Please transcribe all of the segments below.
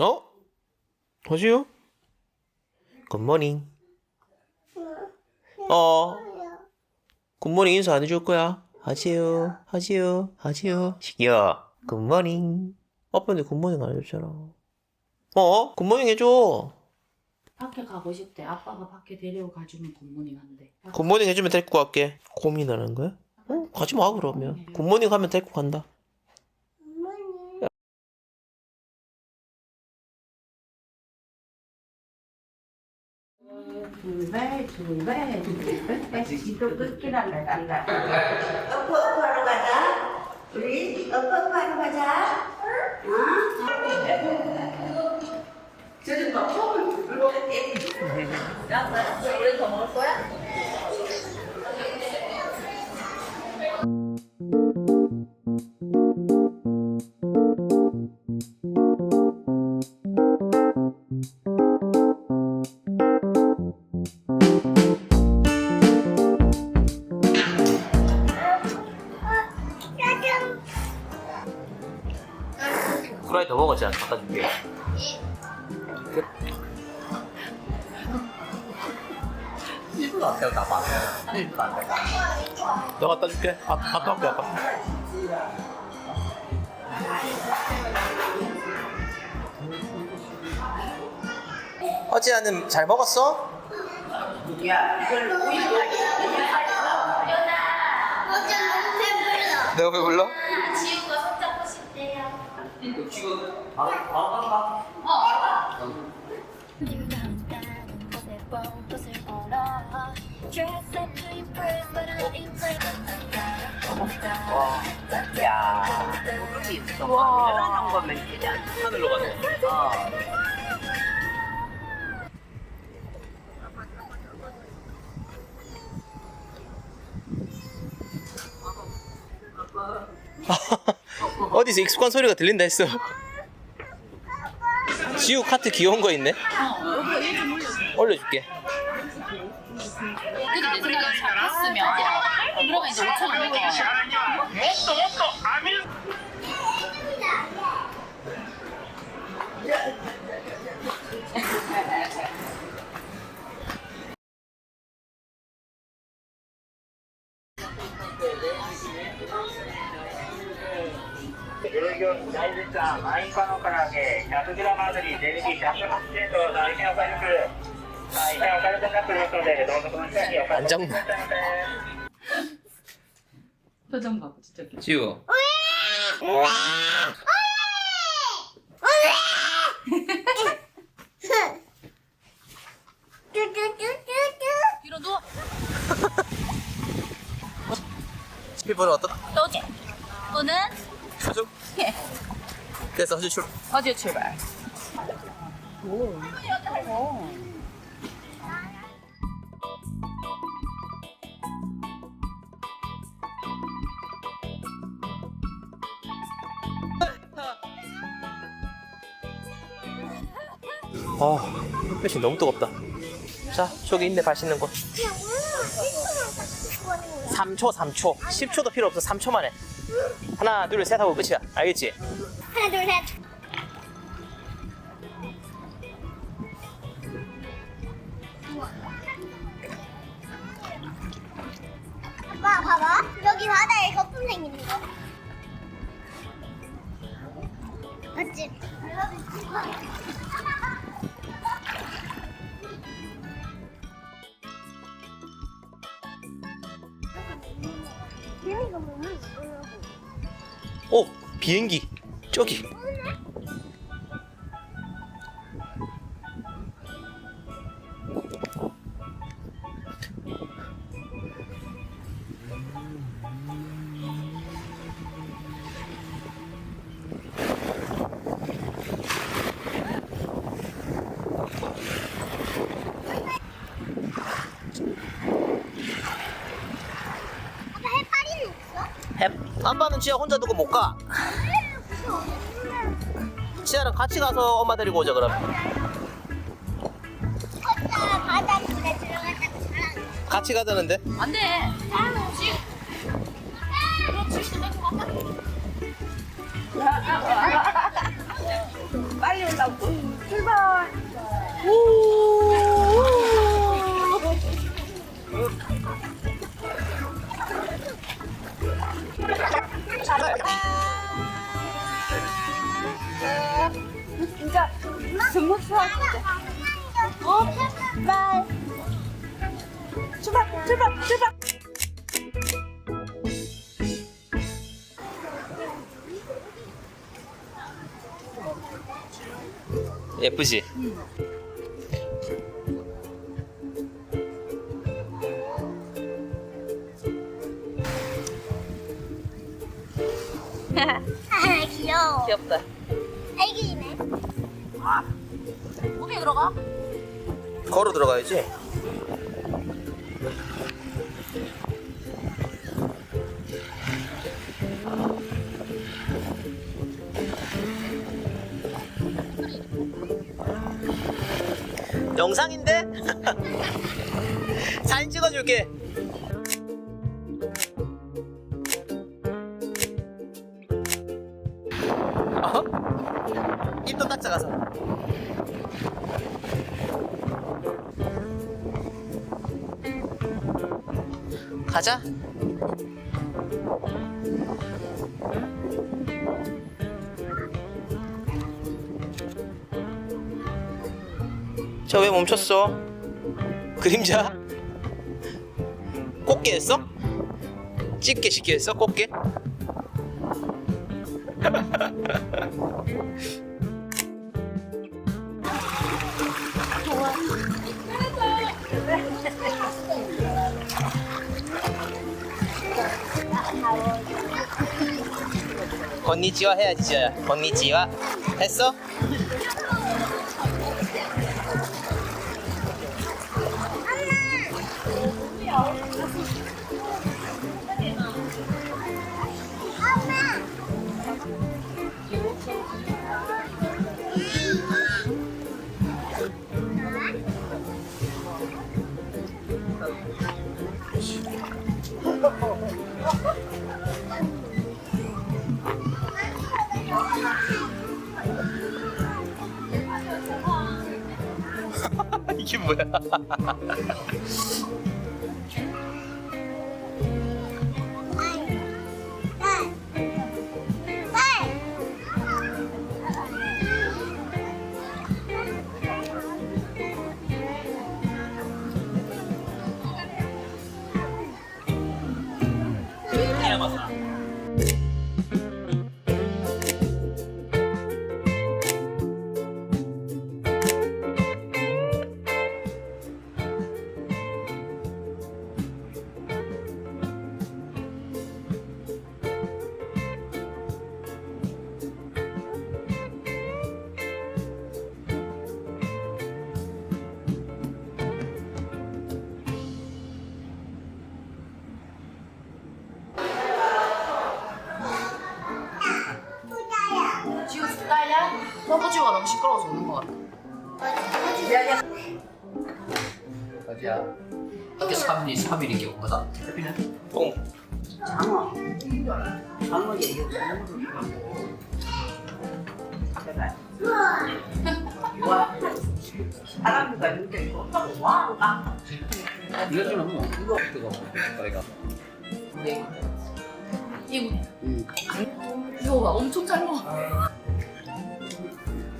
어? 허지유? 굿모닝. 어. 굿모닝 인사 안 해줄 거야? 하지유, 하지유, 하지유. 시기야. 굿모닝. 아빠한테 굿모닝 안 해줬잖아. 어? 굿모닝 해줘. 밖에 가고 싶대. 아빠가 밖에 데리고 가주면 굿모닝 한대. 굿모닝 해주면 데리고 갈게. 고민하는 거야? 어? 가지 마, 그러면. 굿모닝 하면 데리고 간다. 둘배 둘배 둘배 지도 끝이란다. 어퍼 어퍼하러 가자. 우리 어퍼 어퍼하러 가자. 저좀 더 폼을 불고 우리 더 먹을 거야? 후라이 더 먹었지 않아? 바꿔줄게. 내가 갖다 줄게. 아, 갔다 올게, 아빠. 어지아는 잘 먹었어? 어제 너무 배불러. 내가 왜 불러? 지우 가 손잡고 싶대요. 야 와. 거면 하늘로 가네. 어디서 익숙한 소리가 들린다 했어. 지우 카트 귀여운 거 있네. 올려줄게. 근데 내 생각엔 잡혔으면 그러면 이제 5천 원 내고. 大絶賛アインパの唐揚げ 100g あたり税抜き108円と大変お買い得はい、お買い得になっておりますので、どうぞこの下にお買い得くださいませ。 표정 봐봐 진짜 귀여워. 지우. 뒤로 누워. 피부는 어떤? 너지. 오는 수줍? 됐어, 허주 출. 어제 출발. 아, 햇볕이 너무 뜨겁다. 자, 저기 있네, 발 씻는 곳. 3초, 3초. 10초도 필요 없어, 3초만 해. 하나, 둘, 셋 하고 끝이야. 알겠지? 하나 둘 셋. 아빠 봐봐 여기 바다에 거품 생기는 거. 맞지? 오, 비행기. 저기. 아빠 아빠는 지아 혼자 두고 못 가. 지아랑 같이 가서 엄마 데리고 오자, 그럼. 혼자 바다 물에 들어갔다고 잘하는 같이 가자는데? 안 돼. 사람없이 빨리 진짜 정말 좋아. 어? 출발. 출발, 출발, 출발. 예쁘지? 아, 귀여워. 귀엽다. 어디에 들어가? 걸어 들어가야지. 영상인데? 사진 찍어줄게. 가자. 저 왜 멈췄어? 그림자? 꽃게 했어? 집게 시켜 했어? 꽃게? 건니치와 해야지 지아야 건니치와 했어? 뭐야? 지 너무 시끄러워서 우는 것 같아. 어디야? 어떻게 3일, 3일 이게 온 거다? 해피는? 똥 장어. 장어 얘기 와. 사람이가 이렇게 있고, 와, 아. 이거 좀 뭐, 이거 뜨거 거기가. 이거 응. 이거 봐 엄청 잘 먹어.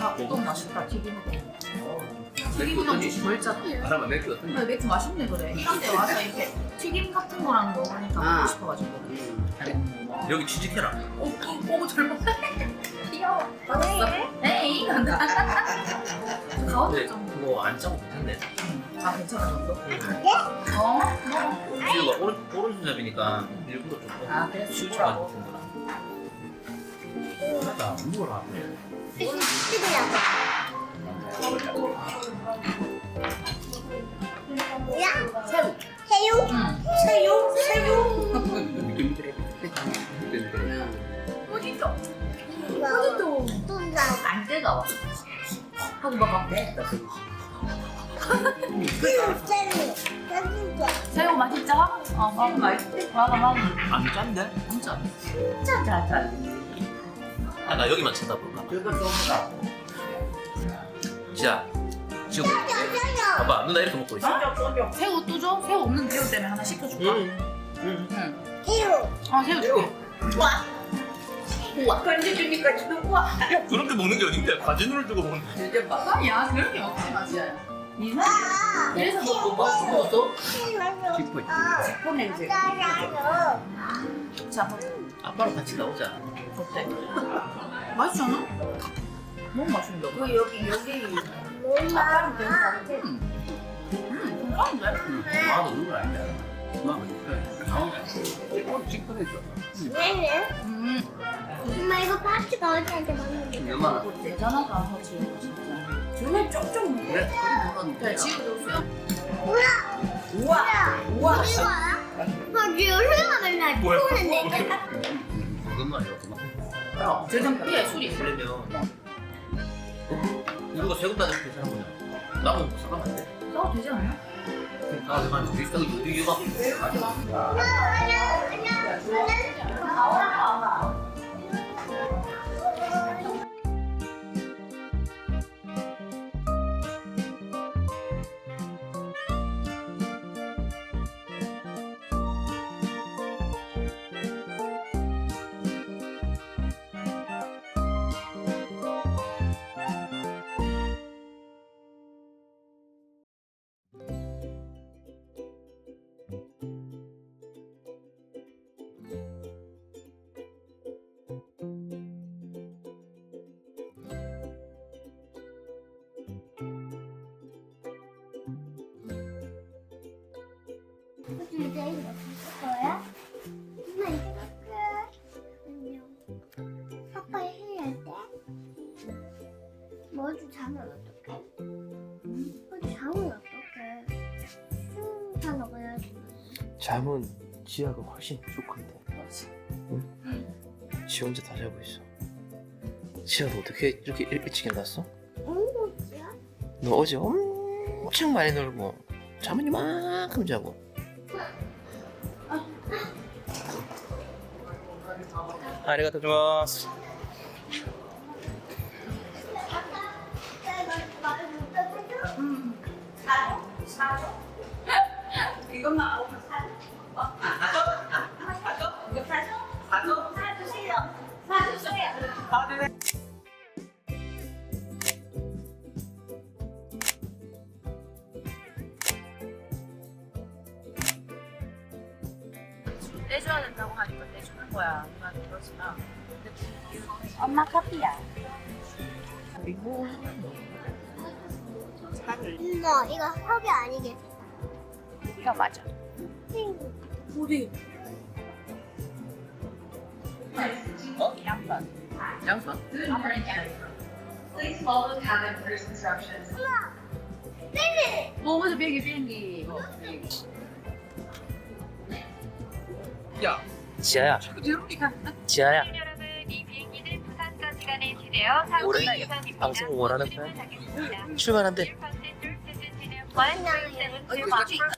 아, 너무 맛있다 튀김도. 튀김이랑? 절짜. 바람아 맥주 어떤지? 근데 맥주 맛있네 그래. 이런 데 와서 이렇게 튀김 같은 거랑 먹으니까 아. 먹고 싶어가지고. 여기 취직해라. 오, 오, 잘 먹네. 귀여워. 에이, 간다. 가운데 근데 좀. 그거 안 짜고 괜찮네. 아, 괜찮아, 정도? 어? 뭐? 지우가 오른, 오른손잡이니까 일부러 좀 아, 그래? 치우쳐가지고 준 거라. 맞다, 무거라. 야, 새우. 새우? 응. 새우? 새우? 이거 어딨어? 쏜다. 안 뜨거워. 하고 먹어. 새우, 새우. 새우. 새우 맛있죠? 어, 먹어 맛있지? 먹어, 먹어. 안 짠데? 진짜. 짜자자. 아, 나 여기만 가. 자 지금 봐봐 누나 이렇게 먹고 있어 새우 또 줘? 새우 없는 새우 때문에 하나 시켜줄까? 응. 응. 새우. 아 새우 줄게. 건져주니까 주는 거야. 그렇게 먹는 게 어딘데? 가지눈을 두고 먹는데. 아니야 그렇게 먹지 마 지아야. 이상해. 그래서 뭐 먹었어? 기쁘. 코 냄새. 자 아빠랑 같이 나오자 어때? 맛있잖아? 너무 맛있는데? 그 여기 여기 엄마. 음 괜찮은데? 나도 누굴 알냐 네네. 음 엄마 이거 파스가 어디한테 먹는데? 얼마나 이거 대단하다 하지 진짜. 주면 쪽쪽 먹어. 그래 그래 먹었는데 그래 지우도 줘. 우와 우와. 이거 알아? 아, 요새가 맨날 추운데. 그것만이야 그 만야 저좀 피해 술이. 그러면 우리가 세금 받으면 괜찮은 거냐? 나는 뭐 사가면 안돼 싸도 되지 않나? 나 그만 비슷하게 유유가 이 뭐지 자면 어떡해? 뭐지 자면 어떡해? 술 먹어야지. 잠은 지아가 훨씬 부족한데. 응? 지 혼자 다 자고 있어. 지아도 어떻게 이렇게 일- 일찍 일어났어? 너 어제 엄청 많이 놀고 잠은 이만큼 자고. 아리가토 좋았어. 이것만 아홉 살. 어? 아, 사줘? 아, 사줘? 이거 사줘? 사줘? 사주세요. 사주세요. 떼줘야 된다고 하니까 떼주는 거야. 그렇지만. 엄마 커피야. 엄마 이거 섭이 아니겠지? 이거 맞아. 어디? 어? 양파. 양파 어 맞아 비행기 비행기. 어, 야 지아야, 지아야. 여러분, 이 비행기는 부산까지 가는 기대어 사고 올해 예상입니다. 방송 원하는 출발하겠 습니다. 출발한대. Passenger to Tianjin 177